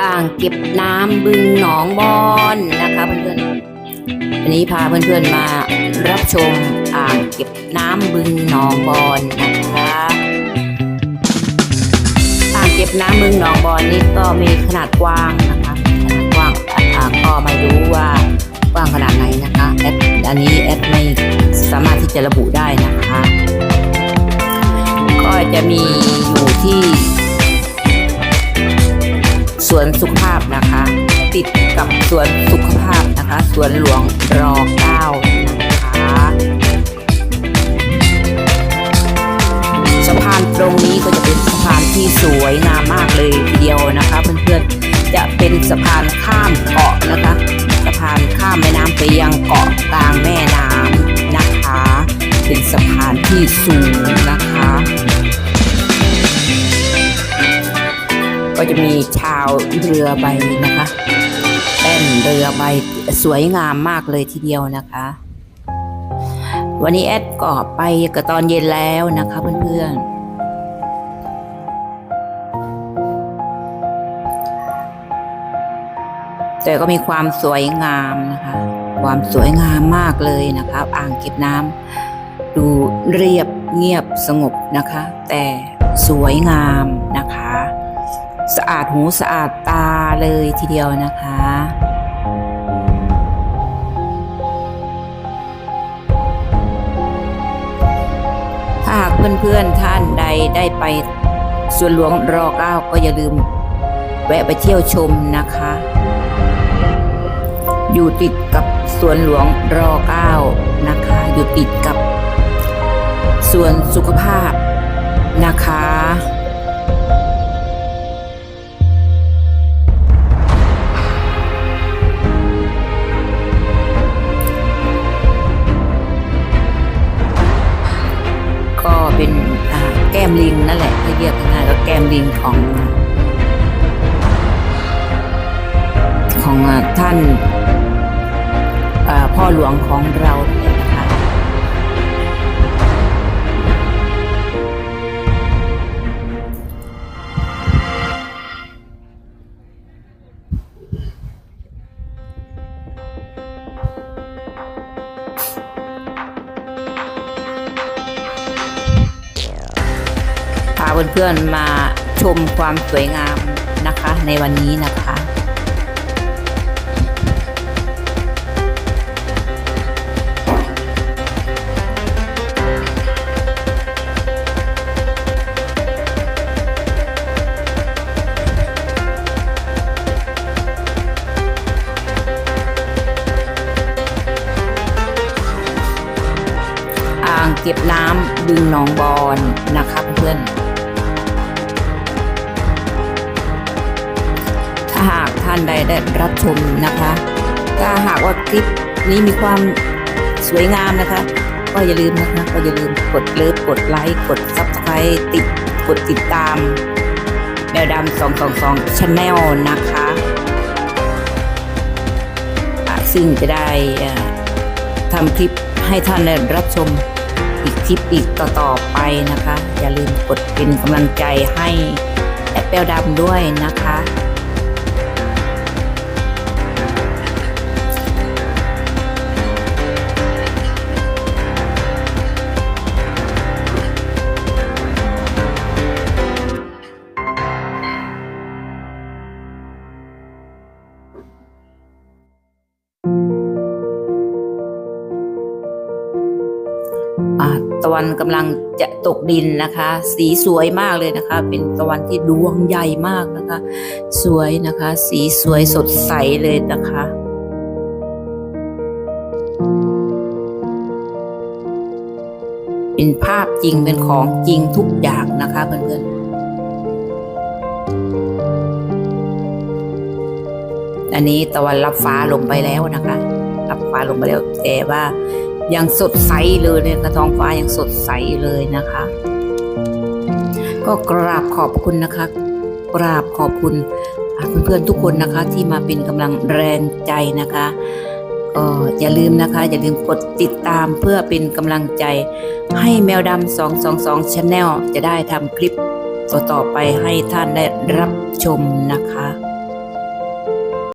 อ่างเก็บน้ำบึงหนองบอนนะคะเพื่อนๆวันนี้พาเพื่อนๆมารับชมอ่างเก็บน้ำบึงหนองบอนนะคะอ่างเก็บน้ำบึงหนองบอนนี่ก็มีขนาดกว้างนะคะขนาดกว้างอ่าก็ไม่รู้ว่ากว้างขนาดไหนนะคะแอดอันนี้แอดไม่สามารถที่จะระบุได้นะคะ ก็จะมีอยู่ที่ วนสุขภาพนะคะ ติดกับสวนสุขภาพนะคะ สวนหลวงรอเก้า ก็จะมีชาวเรือใบนะคะแป้นเรือใบสวยงามมากเลยทีเดียวนะคะ วันนี้แอดก็ไปกับตอนเย็นแล้วนะคะเพื่อนๆ แต่ก็มีความสวยงามนะคะ ความสวยงามมากเลยนะคะอ่างเก็บน้ำดูเรียบเงียบสงบนะคะ แต่สวยงามนะคะ สะอาดหูสะอาดตาเลยทีเดียวนะคะถ้าหากเพื่อนๆท่านใดได้ไปสวนหลวงรอเก้าก็อย่าลืม แวะไปเที่ยวชมนะคะ อยู่ติดกับสวนหลวงรอเก้านะคะ อยู่ติดกับสวนสุขภาพนะคะ มลิงนั่นแหละถ้าเรียกง่ายๆก็แกมลิงของของท่านพ่อหลวงของเรา เพื่อนๆมาชมความสวยงามนะคะในวันนี้นะคะเก็บน้ำบึงหนองบอนนะคะเพื่อน หากท่านใดได้รับชมนะคะ ถ้าหากว่าคลิปนี้มีความสวยงามนะคะ ก็อย่าลืมนะคะก็อย่าลืมกดเลิฟกดไลค์กดซับสไครต์ติดกดติดตามแมวดำ222 Channel นะคะซึ่งจะได้ทำคลิปให้ท่านได้รับชมอีกคลิปอีกต่อๆไปนะคะ อย่าลืมกดเป็นกำลังใจให้แอปเปิลดำด้วยนะคะ ตะวันกำลังจะตกดินนะคะ สีสวยมากเลยนะคะ เป็นตะวันที่ดวงใหญ่มากนะคะ สวยนะคะ สีสวยสดใสเลยนะคะเป็นภาพจริงเป็นของจริงทุกอย่างนะคะเพื่อนๆ อันนี้ตะวันรับฟ้าลงไปแล้วนะคะ รับฟ้าลงไปแล้วแต่ว่า ยังสดใสเลยเนี่ยกระทองฟ้ายังสดใสเลยนะคะ ก็กราบขอบคุณนะคะ กราบขอบคุณเพื่อนๆทุกคนนะคะที่มาเป็นกำลังแรงใจนะคะก็อย่าลืมนะคะ อย่าลืมกดติดตามเพื่อเป็นกำลังใจ ให้แมวดำ222 Channel จะได้ทำคลิปต่อๆไปให้ท่านได้รับชมนะคะ